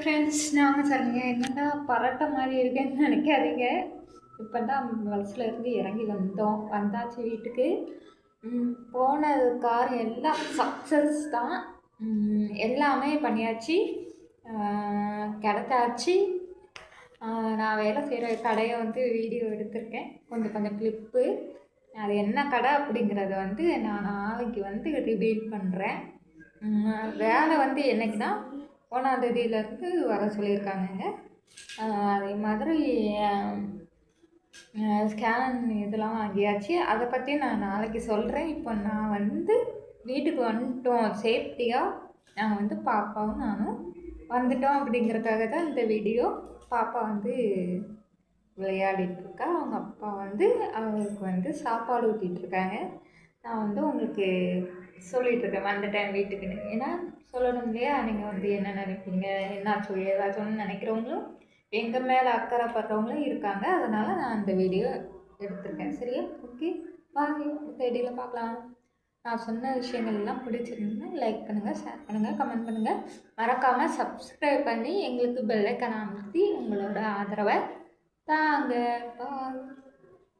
Friends நாங்கள் சரிங்க. என்னடா பரட்டை மாதிரி இருக்கேன்னு நினைக்காதீங்க. இப்போ தான் பஸ்ஸில் இருந்து இறங்கி வந்தோம். வந்தாச்சு வீட்டுக்கு. போன கார் எல்லாம் சக்ஸஸ் தான். எல்லாமே பண்ணியாச்சு. ஆஹ், கிடைச்சாச்சு நான் வேலை செய்கிற கடையை வந்து வீடியோ எடுத்திருக்கேன். கொஞ்சம் கொஞ்சம் கிளிப்பு அது என்ன கடை அப்படிங்கிறத வந்து நான் நாளைக்கு வந்து ரிவீல் பண்ணுறேன் வேலை வந்து என்னைக்குன்னா ஒன்றாந்தேதியிலேருந்து வர சொல்லியிருக்காங்கங்க. அதே மாதிரி ஸ்கேன் இதெல்லாம் வாங்கியாச்சு. அதை பற்றி நான் நாளைக்கு சொல்கிறேன் இப்போ நான் வந்து வீட்டுக்கு வந்துட்டோம். சேஃப்டியாக நாங்கள் வந்து பாப்பாவும் நானும் வந்துட்டோம் அப்படிங்கிறதுக்காக தான் இந்த வீடியோ பாப்பா வந்து விளையாடிட்டு இருக்கா அவங்க அப்பா வந்து அவங்களுக்கு வந்து சாப்பாடு ஊட்டிகிட்டு இருக்காங்க நான் வந்து உங்களுக்கு சொல்லிட்டு இருக்கேன் வந்துட்டேன் வீட்டுக்குன்னு. ஏன்னா சொல்லணும் இல்லையா? நீங்கள் வந்து என்ன நினைப்பீங்க? என்னாச்சு ஏதாச்சும்னு நினைக்கிறவங்களும் எங்கள் மேலே அக்கறைப்படுறவங்களும் இருக்காங்க. அதனால் நான் அந்த வீடியோ எடுத்திருக்கேன். சரியா? ஓகே பாய் அடுத்த ஐடியில் பார்க்கலாம். நான் சொன்ன விஷயங்கள்லாம் பிடிச்சிருந்தேன் லைக் பண்ணுங்கள் ஷேர் பண்ணுங்கள் கமெண்ட் பண்ணுங்கள் மறக்காமல் சப்ஸ்கிரைப் பண்ணி எங்களுக்கு பெல்லைக்கன் அமர்த்தி உங்களோட ஆதரவை தாங்க. பாய்